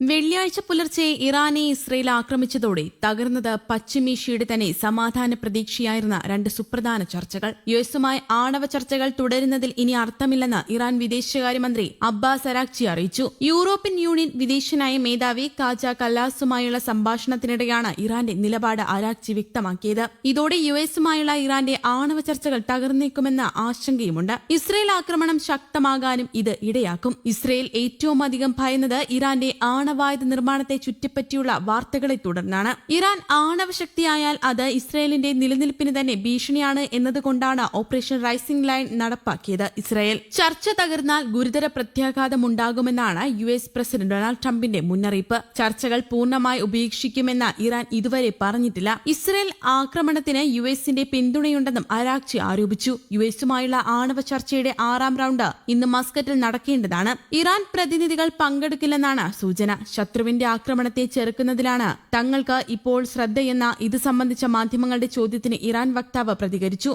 വെള്ളിയാഴ്ച പുലർച്ചെ ഇറാനെ ഇസ്രയേൽ ആക്രമിച്ചതോടെ തകർന്നത് പശ്ചിമേഷ്യയുടെ തന്നെ സമാധാന പ്രതീക്ഷയായിരുന്ന രണ്ട് സുപ്രധാന ചർച്ചകൾ. യു എസുമായി ആണവ ചർച്ചകൾ തുടരുന്നതിൽ ഇനി അർത്ഥമില്ലെന്ന് ഇറാൻ വിദേശകാര്യമന്ത്രി അബ്ബാസ് അരാക്ചി അറിയിച്ചു. യൂറോപ്യൻ യൂണിയൻ വിദേശനായ മേധാവി കാജ കല്ലാസുമായുള്ള സംഭാഷണത്തിനിടെയാണ് ഇറാന്റെ നിലപാട് അരാക്ചി വ്യക്തമാക്കിയത്. ഇതോടെ യു എസുമായുള്ള ഇറാന്റെ ആണവ ചർച്ചകൾ തകർന്നേക്കുമെന്ന ആശങ്കയുമുണ്ട്. ഇസ്രയേൽ ആക്രമണം ശക്തമാകാനും ഇത് ഇടയാക്കും. ഇസ്രയേൽ ഏറ്റവും അധികം ഭയന്നത് ഇറാന്റെ ആണവായുധ നിർമ്മാണത്തെ ചുറ്റിപ്പറ്റിയുള്ള വാർത്തകളെ തുടർന്നാണ്. ഇറാൻ ആണവ ശക്തിയായാൽ അത് ഇസ്രയേലിന്റെ നിലനിൽപ്പിന് തന്നെ ഭീഷണിയാണ് എന്നതുകൊണ്ടാണ് ഓപ്പറേഷൻ റൈസിംഗ് ലൈൻ നടപ്പാക്കിയത് ഇസ്രയേൽ. ചർച്ച തകർന്നാൽ ഗുരുതര പ്രത്യാഘാതമുണ്ടാകുമെന്നാണ് യു എസ് പ്രസിഡന്റ് ഡൊണാൾഡ് ട്രംപിന്റെ മുന്നറിയിപ്പ്. ചർച്ചകൾ പൂർണമായി ഉപേക്ഷിക്കുമെന്ന് ഇറാൻ ഇതുവരെ പറഞ്ഞിട്ടില്ല. ഇസ്രയേൽ ആക്രമണത്തിന് യു എസിന്റെ പിന്തുണയുണ്ടെന്നും അരാക്ചി ആരോപിച്ചു. യു എസുമായുള്ള ആണവ ചർച്ചയുടെ ആറാം റൗണ്ട് ഇന്ന് മസ്കറ്റിൽ നടക്കേണ്ടതാണ്. ഇറാൻ പ്രതിനിധികൾ പങ്കെടുക്കില്ലെന്നാണ് സൂചന. ശത്രുവിന്റെ ആക്രമണത്തെ ചെറുക്കുന്നതിലാണ് തങ്ങൾക്ക് ഇപ്പോൾ ശ്രദ്ധയെന്ന ഇത് സംബന്ധിച്ച മാധ്യമങ്ങളുടെ ചോദ്യത്തിന് ഇറാൻ വക്താവ് പ്രതികരിച്ചു.